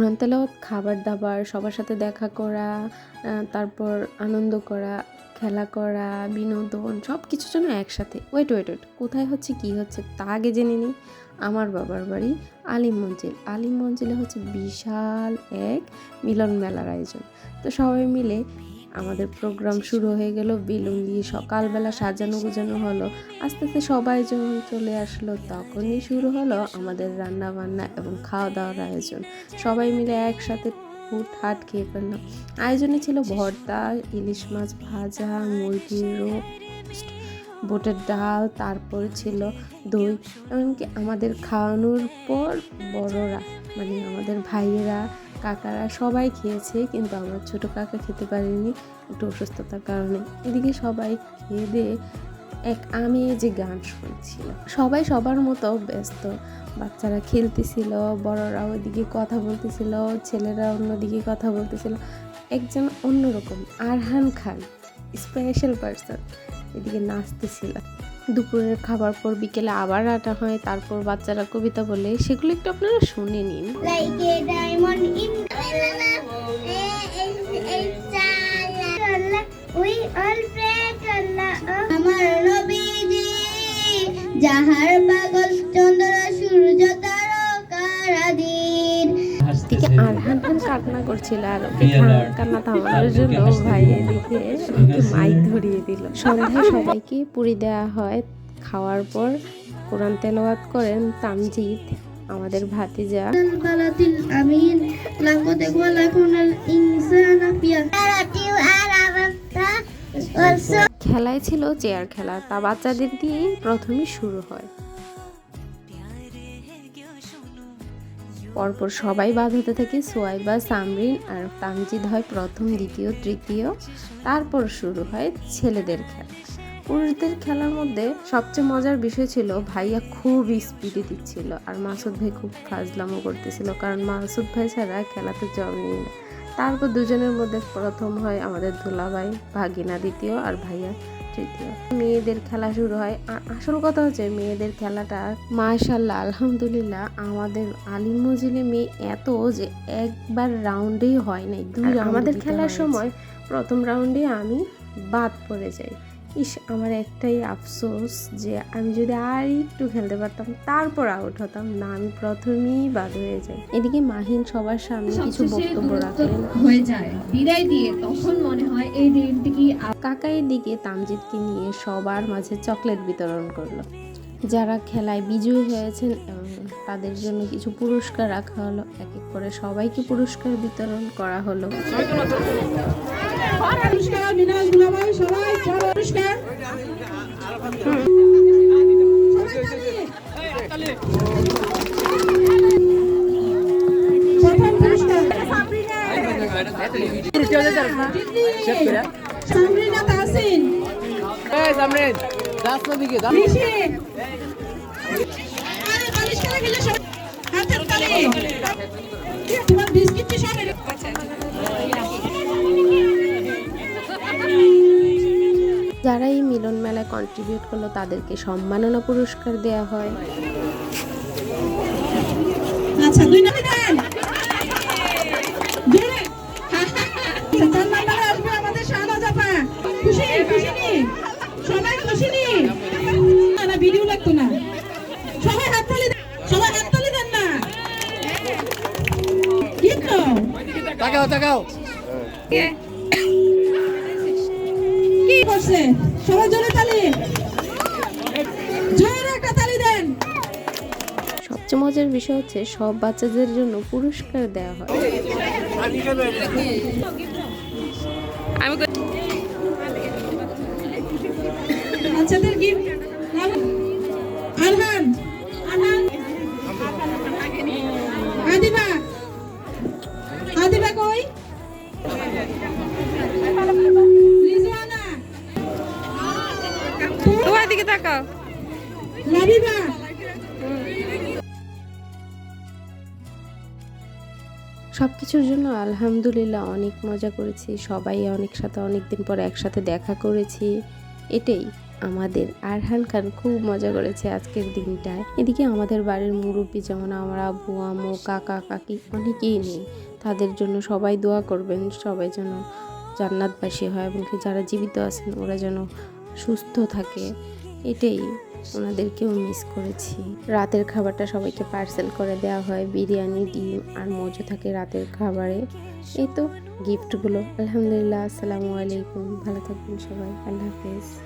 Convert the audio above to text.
কোরআন তেলাওয়াত খাবার দাবার, সবার সাথে দেখা করা তারপর আনন্দ করা, খেলা করা, বিনোদন সব কিছু যেন একসাথে। ওয়েট ওয়েট ওয়েট কোথায় হচ্ছে, কি হচ্ছে, তা আগে জেনে নিই। আমার বাবার বাড়ি আলিম মঞ্জিল। আলিম মঞ্জিলে হচ্ছে বিশাল এক মিলন মেলার আয়োজন। তো সবাই মিলে আমাদের প্রোগ্রাম শুরু হয়ে গেল, বেলুন দিয়ে সকালবেলা সাজানো গুজানো হলো, আস্তে আস্তে সবাই যখন চলে আসলো তখনই শুরু হলো আমাদের রান্না বান্না এবং খাওয়া দাওয়ার আয়োজন। সবাই মিলে একসাথে হুট হাট খেয়ে ফেললাম আয়োজনে ছিল ভর্তা, ইলিশ মাছ ভাজা, মুরগির রোস্ট বোটের ডাল, তারপর ছিল দই, এমনকি আমাদের খাওয়ানোর পর বড়রা মানে আমাদের ভাইয়েরা কাকারা সবাই খেয়েছে, কিন্তু আমার ছোট কাকা খেতে পারেনি একটু অসুস্থতার কারণে। এদিকে সবাই খেয়ে দিয়ে এক আমি যে গান শুনছিল সবাই সবার মতো ব্যস্ত। বাচ্চারা খেলতেছিল বড়রা ওইদিকে কথা বলতেছিল, ছেলেরা অন্যদিকে কথা বলতেছিল। একজন অন্যরকম, আরহান খান স্পেশাল পার্সন এদিকে নাচতেছিল। দুপুরের খাবার পর বিকেলে আবার আটা হয়, তারপর বাচ্চারা কবিতা বলে, সেগুলো একটু আপনারা শুনে নিন। যাহার পাগল চন্দ্র আরহান খান কান্না করছিল আর কান্না থামানোর জন্য ভাই এদিকে ওকে মাইক ধরিয়ে দিল। সন্ধ্যায় সবাইকে পুরি দেওয়া হয়। খাওয়ার পর কোরআন তেলাওয়াত করেন তামজিদ আমাদের ভাতিজা। বালাতিল আমিন ইনসানা খেলায় ছিল চেয়ার খেলা। তা বাচ্চাদের দিয়ে প্রথমে শুরু হয়। পরপর সবাই বাদ হতে থাকে। সোয়াইবা সামরিন আর তামজিদ হয় প্রথম, দ্বিতীয়, তৃতীয়। তারপর শুরু হয় ছেলেদের খেলা। পুরুষদের খেলার মধ্যে সবচেয়ে মজার বিষয় ছিল, ভাইয়া খুব স্পিডে দিচ্ছিল আর মাসুদ ভাই খুব ফাজলামো করতেছিল কারণ মাসুদ ভাই ছাড়া খেলাতে জম নেই না। তারপর দুজনের মধ্যে প্রথম হয় আমাদের দুলাভাই, ভাগিনা দ্বিতীয় আর ভাইয়া। তৃতীয়। মেয়েদের খেলা শুরু হয়। আর আসল কথা হচ্ছে মেয়েদের খেলাটা মাশাল্লাহ আলহামদুলিল্লাহ আমাদের আলিম মজিলে মেয়ে এত যে একবার রাউন্ডেই হয় নাই দুই আমাদের খেলার সময় প্রথম রাউন্ডে আমি বাদ পড়ে যাই। ইস আমার একটাই আফসোস যে আমি যদি আর একটু খেলতে পারতাম তারপর আউট হতাম। না আমি প্রথমেই বাদ হয়ে যাই। এদিকে মাহিন সবার সামনে কিছু বক্তব্য রাখলেন হয়ে যায়। বিদায় দিয়ে তখন মনে হয় এই দিনটি কি কাকাইয়ের দিকে তামজিদকে নিয়ে সবার মাঝে চকলেট বিতরণ করল। যারা খেলায় বিজয়ী হয়েছেন এবং তাদের জন্য কিছু পুরস্কার রাখা হলো। এক এক করে সবাইকে পুরস্কার বিতরণ করা হলো। পুরস্কার। মিনাজ গুলাবাই সবাই চলো পুরস্কার প্রথম পুরস্কার সামরিনা। তাহসিন ঋষি সবাই যারা এই মিলন মেলায় কন্ট্রিবিউট করল তাদেরকে সম্মাননা পুরস্কার দেওয়া হয়। আচ্ছা দুই নাম্বার। তাকাও তাকাও কি করছে? সবাই জোরে তালি। জোরে একটা তালি দেন। সবচেয়ে মজার বিষয় হচ্ছে সব বাচ্চাদের জন্য পুরস্কার দেওয়া হয়। বাচ্চাদের গিফট তোমার দিকে তাকাও। সব কিছুর জন্য আলহামদুলিল্লাহ অনেক মজা করেছি সবাই অনেক সাথে অনেক দিন পর একসাথে দেখা করেছি। এটাই আমাদের। আরহান খান খুব মজা করেছে আজকের দিনটায় এদিকে আমাদের বাড়ির মুরব্বী যেমন আমার আব্বু আম্মু কাকা কাকি অনেকেই নেই। তাদের জন্য সবাই দোয়া করবেন, সবাই যেন জান্নাতবাসী হয় এবং যারা জীবিত আছেন ওরা যেন সুস্থ থাকে। এটাই ওনাদেরকেও মিস করেছি। রাতের খাবারটা সবাইকে পার্সেল করে দেওয়া হয়, বিরিয়ানি, ডিম আর মজু থাকে রাতের খাবারে। এই তো গিফটগুলো আলহামদুলিল্লাহ, আসসালামু আলাইকুম। ভালো থাকবেন সবাই। আল্লাহ হাফেজ।